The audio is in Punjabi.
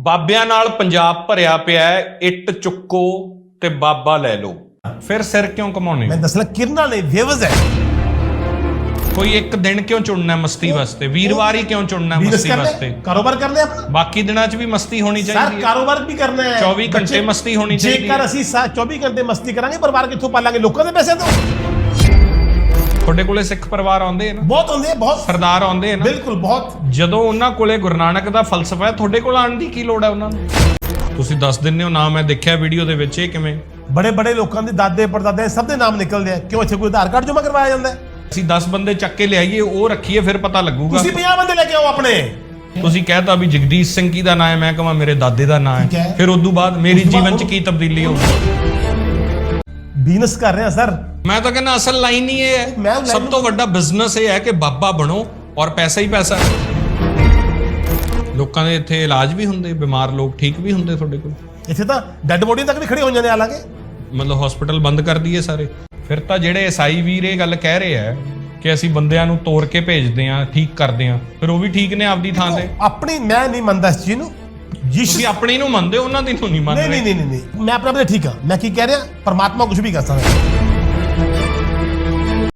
ਬਾਬਿਆਂ ਨਾਲ ਪੰਜਾਬ ਭਰਿਆ ਪਿਆ ਹੈ ਇੱਟ ਚੁੱਕੋ ਤੇ ਬਾਬਾ ਲੈ ਲਓ। ਫਿਰ ਸਿਰ ਕਿਉਂ ਕਮਾਉਣੇ ਮੈਂ ਦੱਸਣਾ ਕਿਰਨਾ ਨਹੀਂ ਵੇਵਜ਼ ਹੈ। ਕੋਈ ਇੱਕ ਦਿਨ ਕਿਉਂ ਚੁਣਨਾ ਮਸਤੀ ਵਾਸਤੇ? ਵੀਰਵਾਰ ਹੀ ਕਿਉਂ ਚੁਣਨਾ ਮਸਤੀ ਵਾਸਤੇ? ਕਾਰੋਬਾਰ ਕਰਨਾ ਆਪਣਾ। ਬਾਕੀ ਦਿਨਾਂ 'ਚ ਵੀ ਮਸਤੀ ਹੋਣੀ ਸਰ ਚਾਹੀਦੀ ਹੈ। ਕਾਰੋਬਾਰ ਵੀ ਕਰਨਾ ਹੈ। 24 ਘੰਟੇ ਮਸਤੀ ਹੋਣੀ ਚਾਹੀਦੀ ਜੇਕਰ ਹੈ। ਅਸੀਂ ਸਾ- 24 ਘੰਟੇ ਮਸਤੀ ਕਰਾਂਗੇ ਪਰਿਵਾਰ ਕਿੱਥੋਂ ਪਾਲਾਂਗੇ? ਲੋਕਾਂ ਦੇ ਪੈਸੇ ਤੋਂ। ਤੁਹਾਡੇ ਕੋਲੇ ਸਿੱਖ ਪਰਿਵਾਰ ਆਉਂਦੇ ਆ ਨਾ? ਬਹੁਤ ਹੁੰਦੇ ਬਹੁਤ। ਸਰਦਾਰ ਆਉਂਦੇ ਆ ਨਾ? ਬਿਲਕੁਲ ਬਹੁਤ। ਜਦੋਂ ਉਹਨਾਂ ਕੋਲੇ ਗੁਰੂ ਨਾਨਕ ਦਾ ਫਲਸਫਾ ਹੈ ਤੁਹਾਡੇ ਕੋਲ ਆਉਣ ਦੀ ਕੀ ਲੋੜ ਹੈ ਉਹਨਾਂ ਨੂੰ? ਤੁਸੀਂ ਦੱਸ ਦਿੰਦੇ ਹੋ ਨਾ ਮੈਂ ਦੇਖਿਆ ਵੀਡੀਓ ਦੇ ਵਿੱਚ ਇਹ ਕਿਵੇਂ? ਬੜੇ ਬੜੇ ਲੋਕਾਂ ਦੇ ਦਾਦੇ ਪੜਦਾਦੇ ਸਭ ਦੇ ਨਾਮ ਨਿਕਲਦੇ ਆ। ਕਿਉਂ ਇੱਥੇ ਕੋਈ ਆਧਾਰ ਕਾਰਡ ਜਮ੍ਹਾਂ ਕਰਵਾਇਆ ਜਾਂਦਾ ਅਸੀਂ 10 ਬੰਦੇ ਚੱਕ ਕੇ ਲਿਆਈਏ ਉਹ ਰੱਖੀਏ ਫਿਰ ਪਤਾ ਲੱਗੂਗਾ। ਤੁਸੀਂ 50 ਬੰਦੇ ਲੈ ਕੇ ਆਓ ਆਪਣੇ। ਤੁਸੀਂ ਕਹਿਤਾ ਵੀ ਜਗਦੀਸ਼ ਸਿੰਘ ਕੀ ਦਾ ਨਾਂ ਹੈ ਮੈਂ ਕਹਾਂ ਮੇਰੇ ਦਾਦੇ ਦਾ ਨਾਂ ਠੀਕ ਹੈ। ਫਿਰ ਮੇਰੀ ਉਸ ਤੋਂ ਬਾਅਦ ਜੀਵਨ 'ਚ ਕੀ ਤਬਦੀਲੀ ਹੋਊ ਬਿਜ਼ਨਸ ਕਰ ਰਹੇ ਸਰ। ਮੈਂ ਤਾਂ ਕਹਿੰਦਾ ਅਸਲ ਲਾਈਨ ਹੀ ਇਹ ਮੈਂ ਹੈ ਸਭ ਤੋਂ ਵੱਡਾ ਬਿਜ਼ਨਸ ਇਹ ਹੈ ਕਿ ਬਾਬਾ ਬਣੋ ਔਰ ਪੈਸਾ ਹੀ ਪੈਸਾ। ਲੋਕਾਂ ਦੇ ਇੱਥੇ ਇਲਾਜ ਵੀ ਹੁੰਦੇ ਬਿਮਾਰ ਲੋਕ ਠੀਕ ਵੀ ਹੁੰਦੇ ਤੁਹਾਡੇ ਕੋਲ। ਇੱਥੇ ਤਾਂ ਡੈੱਡ ਬੋਡੀ ਤੱਕ ਵੀ ਖੜੇ ਹੋ ਜਾਂਦੇ ਆ ਲਾਗੇ ਮਤਲਬ ਹਸਪੀਟਲ ਬੰਦ ਕਰ ਦਈਏ ਸਾਰੇ। ਫਿਰ ਤਾਂ ਜਿਹੜੇ ਈਸਾਈ ਵੀਰ ਇਹ ਗੱਲ ਕਹਿ ਰਹੇ ਆ ਕਿ ਅਸੀਂ ਬੰਦਿਆਂ ਨੂੰ ਤੋੜ ਕੇ ਭੇਜਦੇ ਆ ਠੀਕ ਕਰਦੇ ਆ ਫਿਰ ਉਹ ਵੀ ਠੀਕ ਨੇ ਆਪਦੀ ਥਾਂ ਤੇ। ਆਪਣੀ ਮੈਂ ਨਹੀਂ ਮੰਨਦਾ ਇਸ ਚੀਜ਼ ਨੂੰ। ਯਿਸੂ ਤੁਸੀਂ ਆਪਣੀ ਨੂੰ ਮੰਨਦੇ ਹੋ ਉਹਨਾਂ ਦੀ ਨੂੰ ਨਹੀਂ ਮੰਨ ਨਹੀਂ ਰਹੇ ਨਹੀਂ ਨਹੀਂ ਨਹੀਂ। ਮੈਂ ਆਪਣੇ ਆਪ ਤੇ ਠੀਕ ਹਾਂ। ਮੈਂ ਕੀ ਕਹਿ ਰਿਹਾ? ਪਰਮਾਤਮਾ ਕੁਝ ਵੀ ਕਰ ਸਕਦਾ। ਹੈ।